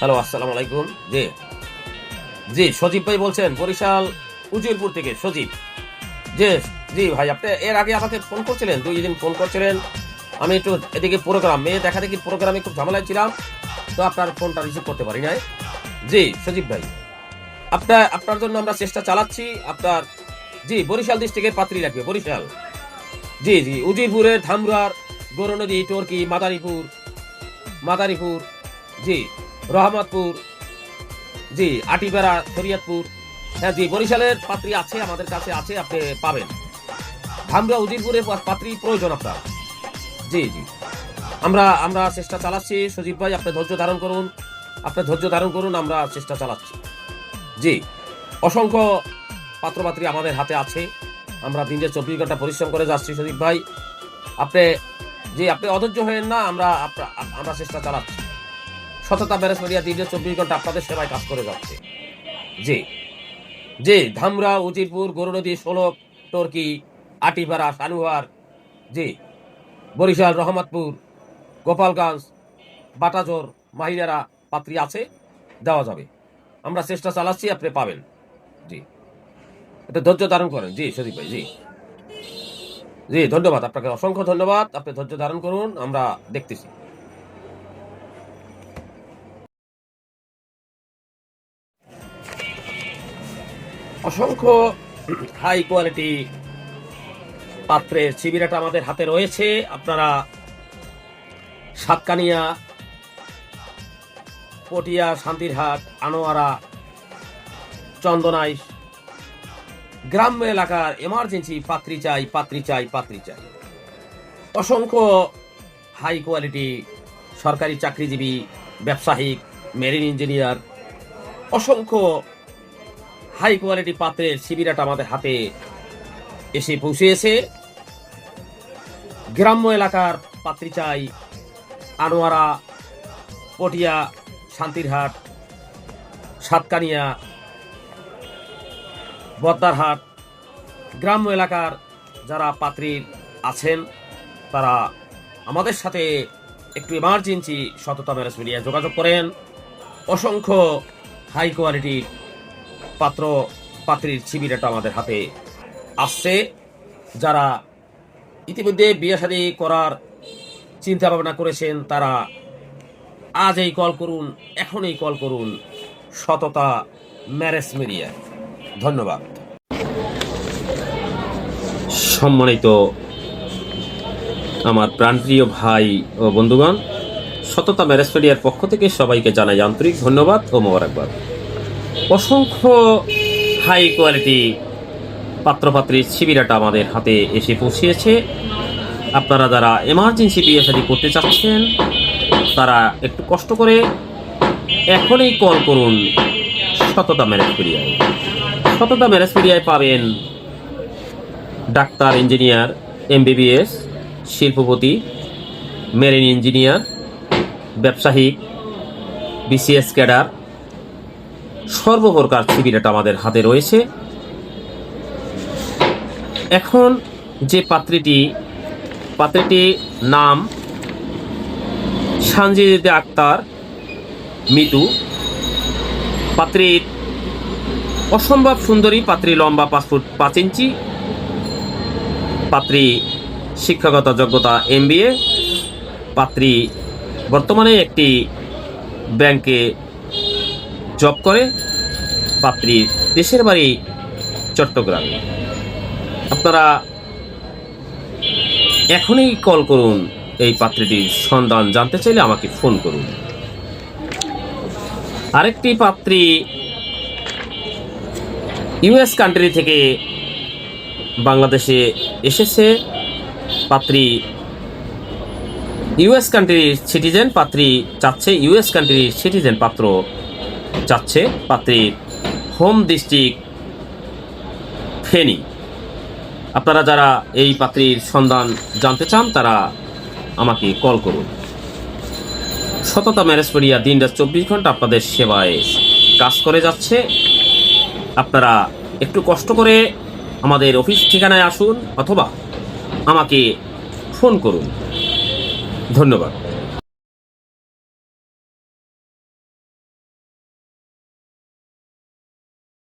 Hello, আসসালামু আলাইকুম। জি। জি, সজীব ভাই বলছেন, বরিশাল, উজিরপুর থেকে। সজীব। জি জি ভাই, আপনি এর আগে আমাকে ফোন করছিলেন, দুই দিন ফোন করছিলেন। আমি একটু এদিকে প্রোগ্রাম মেয়ে দেখা দেখি প্রোগ্রামে খুব ঝামেলায় ছিলাম, তো আপনার ফোনটা রিসিভ করতে পারি নাই। জি, সজীব ভাই। আপনার আপনার জন্য আমরা চেষ্টা চালাচ্ছি, আপনার, জি, বরিশাল ডিস্ট্রিক্টের পাত্রী লাগবে, বরিশাল। জি জি উজিরপুরের ধামরার, গৌরনদী, টর্কি, মাদারীপুর মাদারীপুর। জি। রহমতপুর। জি, আটিপাড়া, শরিয়তপুর। হ্যাঁ জি, বরিশালের পাত্রী আছে, আমাদের কাছে আছে, আপনি পাবেন। ধামরা উজিরপুরের পা- পাত্রী প্রয়োজন আপনার। জি জি। আমরা আমরা চেষ্টা চালাচ্ছি, সজীব ভাই, আপনি ধৈর্য ধারণ করুন। আপনি ধৈর্য ধারণ করুন, আমরা চেষ্টা চালাচ্ছি। জি, অসংখ্য পাত্রপাত্রী আমাদের হাতে আছে। আমরা দিনে চব্বিশ ঘণ্টা পরিশ্রম করে যাচ্ছি, সজীব ভাই। আপনি, জি, আপনি অধৈর্য হয়েন না, আমরা আমরা চেষ্টা চালাচ্ছি। সততা ব্যারেজ মিডিয়া দিনে চব্বিশ ঘণ্টা আপনাদের সেবায় কাজ করে যাচ্ছে। জি। জি, ধামরা, উজিরপুর গরুনদী ষোলক টর্কি, আটিপাড়া সানুয়ার জি, বরিশাল, রহমতপুর, গোপালগঞ্জ, বাটাজোর মাহিরারা পাত্রী আছে, দেওয়া যাবে। আমরা চেষ্টা চালাচ্ছি, আপনি পাবেন। জি। এটা ধৈর্য ধারণ করেন। জি, সদীপ ভাই, জি। জি, ধন্যবাদ আপনাকে। অসংখ্য ধন্যবাদ। আপনি ধৈর্য ধারণ করুন, আমরা দেখতেছি। অসংখ্য হাই কোয়ালিটি পাত্রের শিবিরাটা আমাদের হাতে রয়েছে। আপনারা সাতকানিয়া, পটিয়া, শান্তিরহাট, আনোয়ারা, চন্দনাইশ, গ্রাম্য এলাকার এমার্জেন্সি পাত্রী চাই পাত্রী চাই পাত্রী চাই। অসংখ্য হাই কোয়ালিটি সরকারি চাকরিজীবী, ব্যবসায়িক মেরিন ইঞ্জিনিয়ার অসংখ্য হাই কোয়ালিটি পাত্রের শিবিরাটা আমাদের হাতে এসে পৌঁছেছে। গ্রাম্য এলাকার পাত্রী চাই আনোয়ারা, পটিয়া, শান্তিরহাট, সাতকানিয়া বদ্দারহাট গ্রাম্য এলাকার যারা পাত্রী আছেন, তারা আমাদের সাথে একটু এমার্জেন্সি সততা ম্যারেজ মিডিয়ায় যোগাযোগ করেন। অসংখ্য হাই কোয়ালিটির পাত্র পাত্রীর শিবিরটা আমাদের হাতে আসছে, যারা ইতিমধ্যে বিয়ে শাদী করার চিন্তা ভাবনা করেছেন, তারা আজ এই কল করুন এখনই কল করুন সততা ম্যারেজ মিডিয়া। ধন্যবাদ। সম্মানিত আমার প্রাণপ্রিয় ভাই ও বন্ধুগণ, সততা ম্যারেজ মিডিয়ার পক্ষ থেকে সবাইকে জানাই আন্তরিক ধন্যবাদ ও মোবারকবাদ। অসংখ্য হাই কোয়ালিটি পাত্রপাত্রীর শিবিরাটা আমাদের হাতে এসে পৌঁছিয়েছে। আপনারা যারা এমার্জেন্সি বিয়ে করতে চাচ্ছেন, তারা একটু কষ্ট করে এখনই কল করুন সততা ম্যারেজ মিডিয়ায় সততা ম্যারেজ মিডিয়ায় পাবেন ডাক্তার ইঞ্জিনিয়ার এমবিবিএস শিল্পপতি মেরিন ইঞ্জিনিয়ার ব্যবসায়িক বিসিএস ক্যাডার সর্বপ্রকার শিবিরটা আমাদের হাতে রয়েছে। এখন যে পাত্রীটি পাত্রীটি নাম সানজিদে আক্তার মিতু। পাত্রীর অসম্ভব সুন্দরী, পাত্রী লম্বা পাঁচ ফুট পাঁচ ইঞ্চি। পাত্রী শিক্ষাগত যোগ্যতা এমবিএ। পাত্রী বর্তমানে একটি ব্যাংকে জব করে পাত্রীর দেশের বাড়ি চট্টগ্রামে। আপনারা এখনই কল করুন, এই পাত্রীটির সন্ধান জানতে চাইলে আমাকে ফোন করুন। আরেকটি পাত্রী ইউএস কান্ট্রি থেকে বাংলাদেশে এসেছে। পাত্রী ইউএস কান্ট্রির সিটিজেন, পাত্রী চাচ্ছে ইউএস কান্ট্রির সিটিজেন পাত্র চাচ্ছে পাত্রীর হোম ডিস্ট্রিক্ট ফেনী। আপনারা যারা এই পাত্রীর সন্ধান জানতে চান, তারা আমাকে কল করুন। সততা ম্যারেজ করিয়া দিন রাত চব্বিশ ঘণ্টা আপনাদের সেবায় কাজ করে যাচ্ছে। আপনারা একটু কষ্ট করে আমাদের অফিস ঠিকানায় আসুন অথবা আমাকে ফোন করুন। ধন্যবাদ।